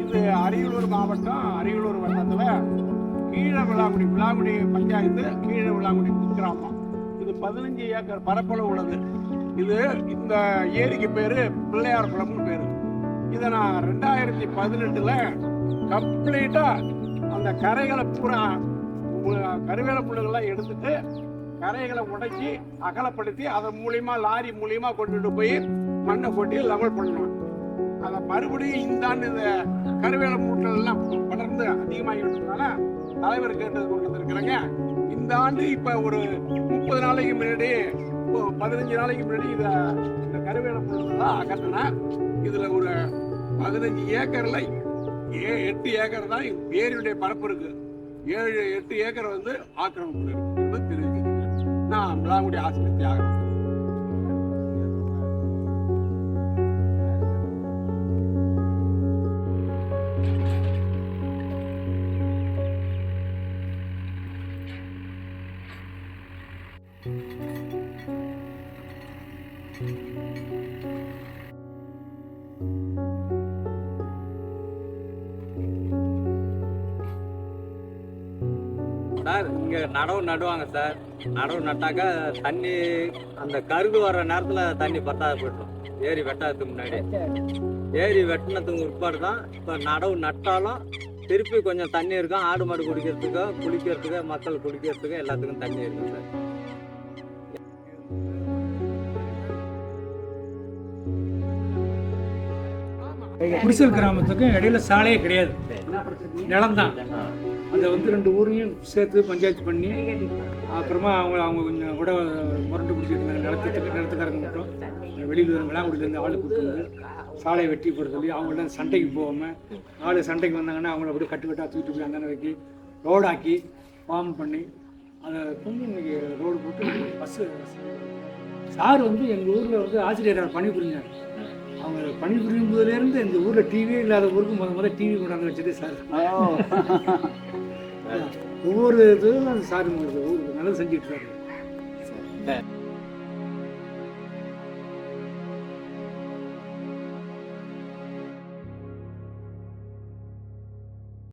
இது அரியலூர் மாவட்டம் அரியலூர் வட்டத்தில் கீழே விளாங்குடி விளாங்குடி பஞ்சாயத்து கீழே விளாங்குடி குக்கிராமம் இது பதினஞ்சு ஏக்கர் பரப்பளவு உள்ளது. இது இந்த ஏரிக்கு பேர் பிள்ளையார் குளம்னு பேர். இதை நான் ரெண்டாயிரத்தி பதினெட்டில் கம்ப்ளீட்டாக அந்த கரைகளை பூரா கருவேல புல்லுகள்லாம் எடுத்துட்டு கரைகளை உடைச்சி அகலப்படுத்தி அதன் மூலியமாக லாரி மூலியமாக கொண்டுட்டு போய் மண்ணை கொட்டி லெவல் பண்ணணும். அதை மறுபடியும் இந்த ஆண்டு இந்த கருவேல மூட்டல் எல்லாம் படர்ந்து அதிகமாகிட்டதுனால தலைவர் கேட்டது கொண்டு வந்திருக்கிறேங்க. இந்த ஆண்டு இப்ப ஒரு முப்பது நாளைக்கு முன்னாடி பதினஞ்சு நாளைக்கு முன்னாடி இத இந்த கருவேல மூட்டெல்லாம் அகற்றினேன் இதுல ஒரு பதினஞ்சு ஏக்கர்ல ஏ எட்டு ஏக்கர் தான் ஏரியுடைய பரப்பு இருக்கு. ஏழு எட்டு ஏக்கர் வந்து ஆக்கிரமிப்பு இருக்கு. தெரிவிக்கிறேன் நான் விளாங்குடி ஆஸ்பத்திரி ஆகிறேன் சார் இங்க நடவு நடுவாங்க சார். நடவு நட்டாக்கா தண்ணி அந்த கருது வர்ற நேரத்துல தண்ணி பத்தாத போயிடும். ஏரி வெட்டாததுக்கு முன்னாடி. ஏரி வெட்டினதுக்கு உட்பாடு தான் இப்போ நடவு நட்டாலும் திருப்பி கொஞ்சம் தண்ணி இருக்கும். ஆடு மாடு குடிக்கிறதுக்கோ குளிக்கிறதுக்கோ மக்கள் குடிக்கிறதுக்கோ எல்லாத்துக்கும் தண்ணி இருக்கும் சார். குடிசல் கிராமத்துக்கும் இடையில சாலையே கிடையாது. நிலம்தான். அதை வந்து ரெண்டு ஊரையும் சேர்த்து பஞ்சாயத்து பண்ணி அப்புறமா அவங்க அவங்க கொஞ்சம் கூட முரண்டு பிடிச்சிட்டு இருந்தாங்க நிலத்துக்கு நிலத்துக்காரங்க மட்டும் வெளியில் விளாங்குடியிலேருந்து ஆள் கூட்டு சாலையை வெட்டி போட சொல்லி அவங்கள்ட்ட சண்டைக்கு போகாமல் ஆள் சண்டைக்கு வந்தாங்கன்னா அவங்கள அப்படியே கட்டு கட்டாக தூக்கிட்டு போய் அந்தாண்ட வைக்கி ரோடாக்கி ஃபார்ம் பண்ணி அதை கொஞ்சம் இன்னைக்கு ரோடு போட்டு பஸ்ஸு சார் வந்து எங்கள் ஊரில் வந்து ஆசிரியராக பணிபுரிஞ்சார் அவங்க பணிபுரியும் போதுலேருந்து இந்த ஊரில் டிவியே இல்லாத ஊருக்கு முத முத டிவி கொண்டாந்து வச்சதே சார். ஒவ்வொரு இதுவும் சார் உங்களுக்கு ஊருக்கு நல்லது செஞ்சுட்டு இருக்காரு.